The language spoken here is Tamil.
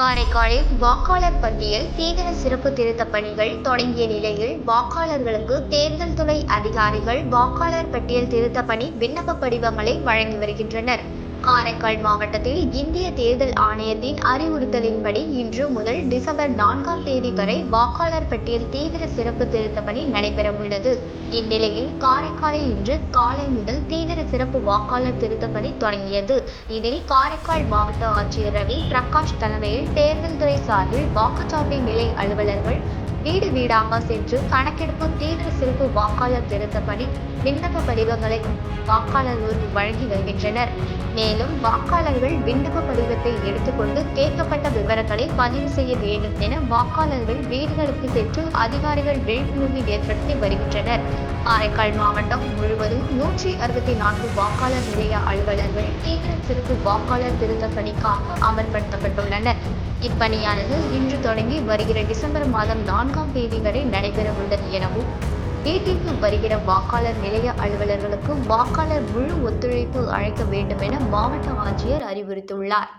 காரைக்காலில் வாக்காளர் பட்டியல் தீவிர சிறப்பு திருத்த பணிகள் தொடங்கிய நிலையில் வாக்காளர்களுக்கு தேர்தல் துறை அதிகாரிகள் வாக்காளர் பட்டியல் திருத்த பணி விண்ணப்ப படிவங்களை வழங்கி வருகின்றனர். காரைக்கால் மாவட்டத்தில் இந்திய தேர்தல் ஆணையத்தின் அறிவுறுத்தலின்படி இன்று முதல் டிசம்பர் நான்காம் தேதி வரை வாக்காளர் பட்டியல் தீவிர சிறப்பு திருத்த பணி நடைபெறவுள்ளது. இந்நிலையில் காரைக்காலில் இன்று காலை முதல் தீவிர சிறப்பு வாக்காளர் திருத்த பணி தொடங்கியது. இதில் காரைக்கால் மாவட்ட ஆட்சியர் ரவி பிரகாஷ் தலைமையில் தேர்தல் துறை சார்பில் வாக்குச்சாவடி நிலை அலுவலர்கள் வீடு வீடாக சென்று கணக்கெடுப்பு தீவிர சிறப்பு வாக்காளர் திருத்தப்படி விண்ணப்ப படிவங்களை வாக்காளர்களுக்கு வழங்கி வருகின்றனர். மேலும் வாக்காளர்கள் விண்ணப்ப படிவத்தை எடுத்துக்கொண்டு கேட்கப்பட்ட விவரங்களை பதிவு செய்ய வேண்டும் என வாக்காளர்கள் வீடுகளுக்கு சென்று அதிகாரிகள் விழிப்புணர்வு ஏற்படுத்தி வருகின்றனர். காரைக்கால் மாவட்டம் முழுவதும் நூற்றி அறுபத்தி நான்கு வாக்காளர் நிலைய அலுவலர்கள் தீவிர சிறப்பு வாக்காளர் திருத்த பணிக்காக அமல்படுத்தப்பட்டுள்ளனர். இப்பணியானது இன்று தொடங்கி வருகிற டிசம்பர் மாதம் நான்காம் தேதி வரை நடைபெறவுள்ளது எனவும் வீட்டிற்கு வருகிற வாக்காளர் நிலைய அலுவலர்களுக்கு வாக்காளர் முழு ஒத்துழைப்பு அழைக்க வேண்டும் என மாவட்ட ஆட்சியர் அறிவுறுத்தியுள்ளார்.